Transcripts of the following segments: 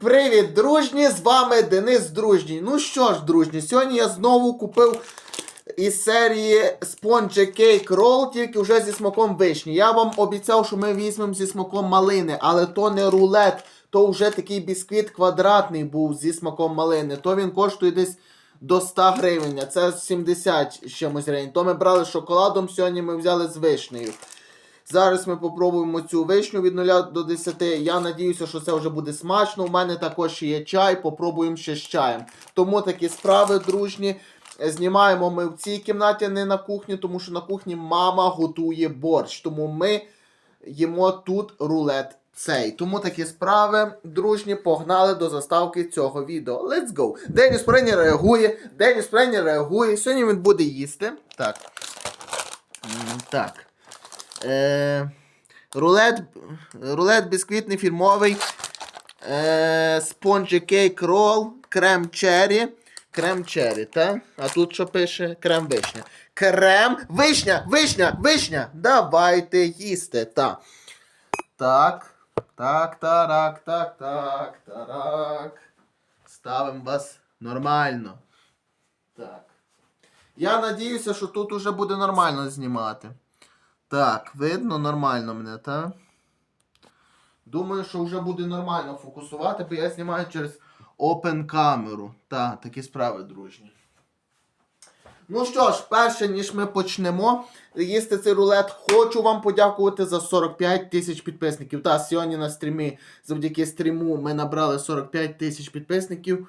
Привіт, дружні! З вами Денис Дружній. Ну що ж, дружні, сьогодні я знову купив із серії Sponge Cake Roll, тільки вже зі смаком вишні. Я вам обіцяв, що ми візьмемо зі смаком малини, але то не рулет, то вже такий бісквіт квадратний був зі смаком малини. То він коштує десь до 100 гривень, це 70 з чимось гривень. То ми брали з шоколадом, сьогодні ми взяли з вишнею. Зараз ми попробуємо цю вишню від 0 до 10. Я надіюся, що це вже буде смачно. У мене також є чай, попробуємо ще з чаєм. Тому такі справи, дружні. Знімаємо ми в цій кімнаті, не на кухні, тому що на кухні мама готує борщ. Тому ми їмо тут рулет цей. Тому такі справи, дружні, погнали до заставки цього відео. Let's go! Деніс Прені реагує. Деніс Прені реагує. Сьогодні він буде їсти. Так. Так. Е, рулет, рулет бісквітний фірмовий. Е, спонжі кейк рол, крем черрі. Крем черрі, так? А тут що пише? Крем вишня. Крем вишня! Вишня! Вишня! Давайте їсти. Так. Так. Так, тарак, так, так, тарак. Ставимо вас нормально. Так. Я надіюся, що тут уже буде нормально знімати. Так, видно нормально мене, так? Думаю, що вже буде нормально фокусувати, бо я знімаю через Open камеру. Так, такі справи, дружні. Ну що ж, перше, ніж ми почнемо їсти цей рулет, хочу вам подякувати за 45 тисяч підписників. Та, сьогодні на стрімі, завдяки стріму, ми набрали 45 тисяч підписників.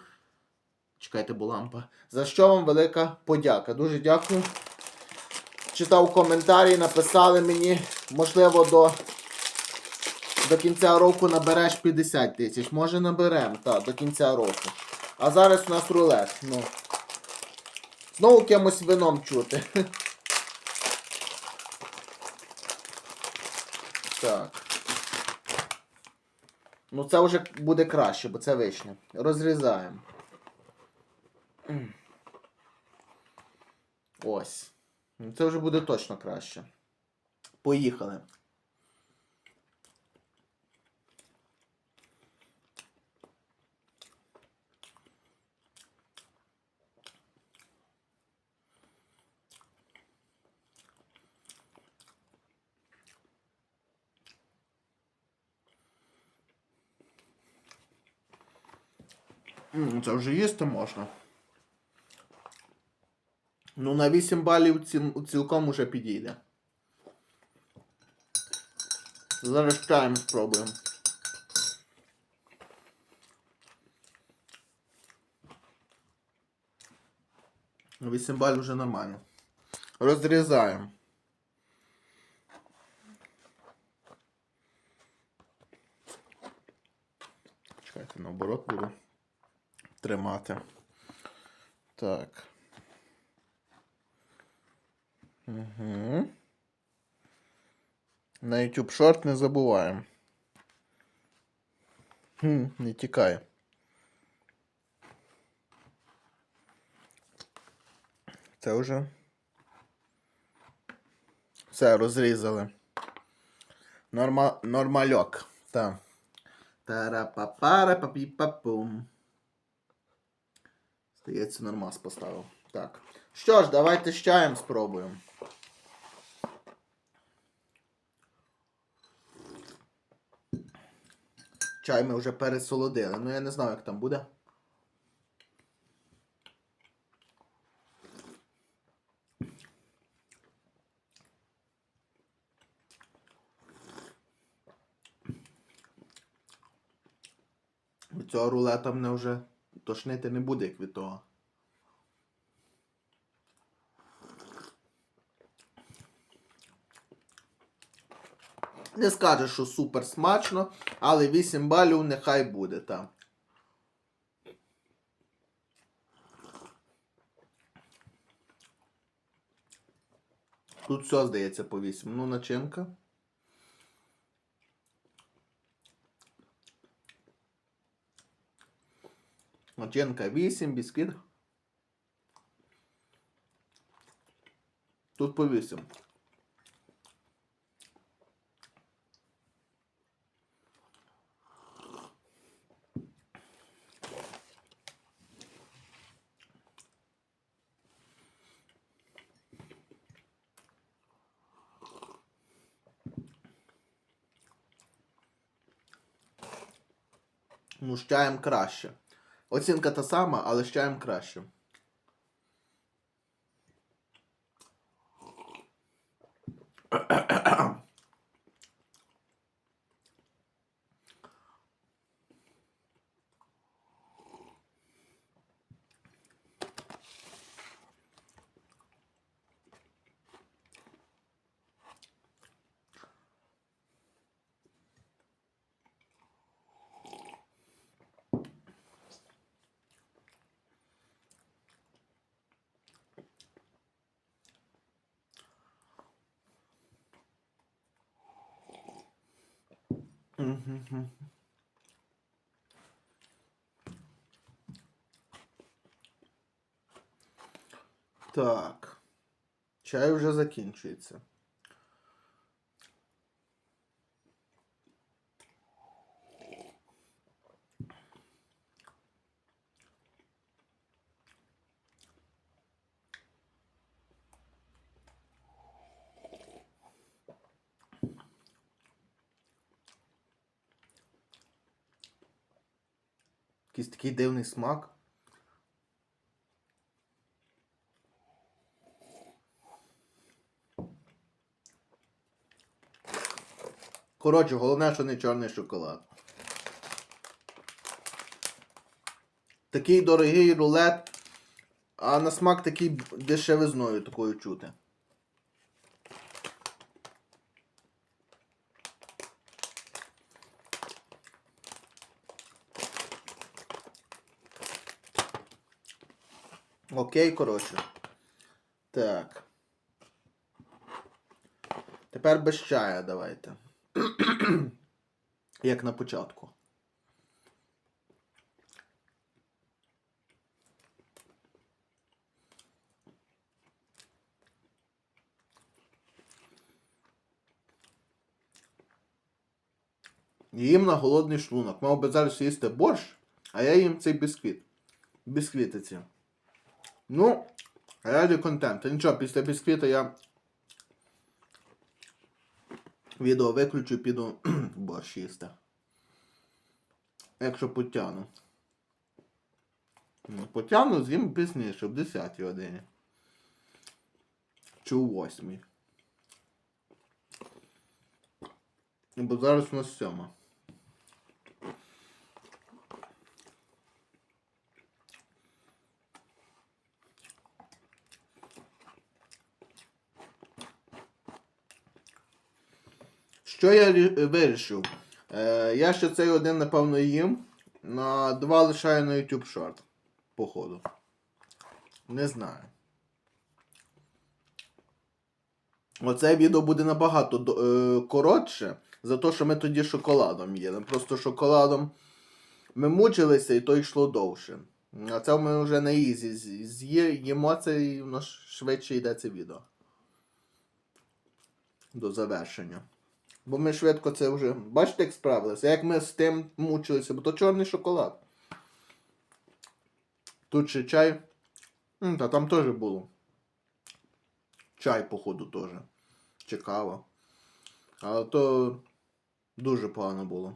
Чекайте, бо лампа. За що вам велика подяка. Дуже дякую читав коментарі, написали мені, можливо, до до кінця року набереш 50 тисяч. Може наберемо, так, до кінця року. А зараз у нас рулет. Ну. Знову кимось вином чути. Так. Ну це вже буде краще, бо це вишня. Розрізаємо. Ось. Ну, Це вже буде точно краще. Поїхали. Це вже їсти можна. Ну, на 8 балів ці- цілком уже підійде. Зараз чаєм спробуємо. На 8 балів вже нормально. Розрізаємо. Чекайте, наоборот буду тримати. Так. Угу. На YouTube шорт не забуваємо. Хм, не тікає. Це вже. Все, розрізали. Норма... Нормальок. Так. Тарапапара папі-папум. Здається, нормас поставив. Так. Що ж, давайте з чаєм спробуємо. Чай ми вже пересолодили, ну я не знаю, як там буде. Цього рулета мене вже тошнити не буде, як від того. Не скажеш, що супер смачно, але 8 балів нехай буде там. Тут все здається по 8. Ну, начинка. Начинка 8, бісквіт. Тут по 8. Ну, ще чаєм краще. Оцінка та сама, але з чаєм краще. Так. Чай вже закінчується. Якийсь такий дивний смак. Коротше, головне, що не чорний шоколад. Такий дорогий рулет, а на смак такий дешевизною такою чути. Окей, коротше. Так. Тепер без чая давайте. Як на початку. Їм на голодний шлунок. Мав би зараз їсти борщ, а я їм цей бісквіт. Бісквітиці. Ну, раді контенту. Нічого, після бісквіта я відео виключу, піду борщ їсти. Якщо потягну. Ну, Потягну з'їм пізніше, в 10 годині. Чи у 8. Бо зараз у нас сьома. Що я вирішив? Е, я ще цей один, напевно, їм. На два лишаю на YouTube Short. Походу. Не знаю. Оце відео буде набагато е, коротше, за те, що ми тоді шоколадом їли. Просто шоколадом ми мучилися і то йшло довше. А це ми вже на ізі з- з'є, їмо це і воно швидше йде це відео. До завершення. Бо ми швидко це вже. Бачите, як справилися? Як ми з тим мучилися, бо то чорний шоколад. Тут ще чай. Та там теж було. Чай, походу, теж. Чи. Але то дуже погано було.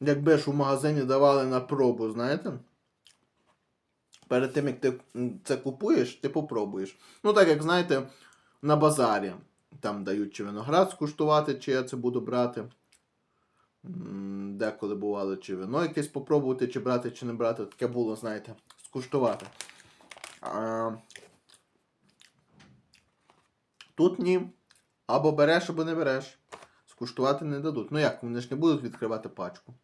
Якби ж у магазині давали на пробу, знаєте? Перед тим, як ти це купуєш, ти попробуєш. Ну, так як знаєте, на базарі. Там дають чи виноград скуштувати, чи я це буду брати. Деколи бувало, чи вино якесь попробувати, чи брати, чи не брати. Таке було, знаєте, скуштувати. А... Тут ні. Або береш, або не береш. Скуштувати не дадуть. Ну як, вони ж не будуть відкривати пачку.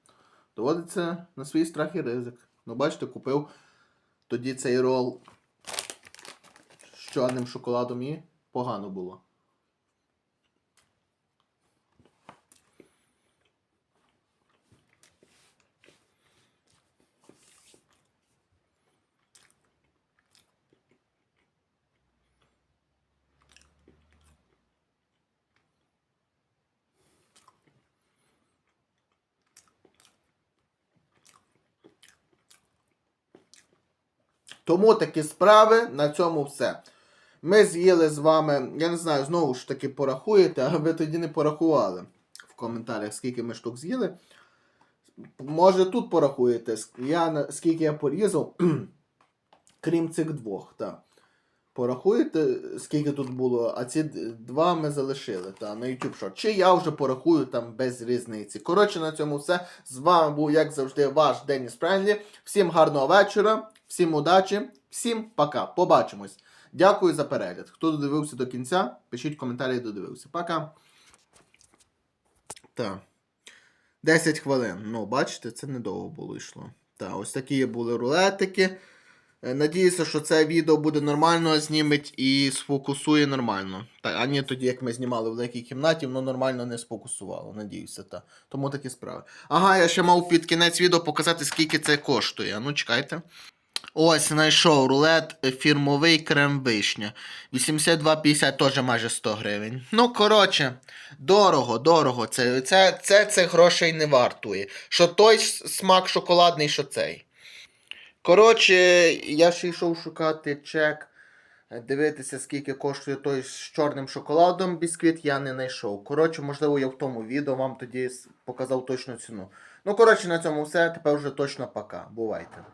Доводиться на свій страх і ризик. Ну, бачите, купив тоді цей рол з чорним шоколадом і погано було. Тому такі справи. На цьому все. Ми з'їли з вами, я не знаю, знову ж таки порахуєте, а ви тоді не порахували в коментарях, скільки ми штук з'їли. Може тут порахуєте, я, скільки я порізав, крім цих двох. Та. Порахуєте, скільки тут було, а ці два ми залишили та, на YouTube Short. Чи я вже порахую там без різниці. Коротше, на цьому все. З вами був, як завжди, ваш Деніс Френдлі. Всім гарного вечора, всім удачі, всім пока. Побачимось. Дякую за перегляд. Хто додивився до кінця, пишіть коментарі, додивився. Пока. Так. 10 хвилин. Ну, бачите, це недовго було йшло. Так, ось такі були рулетики. Е, Надіюся, що це відео буде нормально зніметь і сфокусує нормально. Так, а ні, тоді, як ми знімали в великій кімнаті, воно нормально не сфокусувало. Надіюся, так. Тому такі справи. Ага, я ще мав під кінець відео показати, скільки це коштує. Ну, чекайте. Ось, знайшов рулет е, фірмовий крем вишня. 82,50 теж майже 100 гривень. Ну, коротше, дорого, дорого. Це, це, це, це грошей не вартує. Що той смак шоколадний, що цей. Коротше, я ще йшов шукати чек, дивитися, скільки коштує той з чорним шоколадом бісквіт, я не знайшов. Коротше, можливо, я в тому відео вам тоді показав точну ціну. Ну, коротше, на цьому все. Тепер вже точно пока. Бувайте.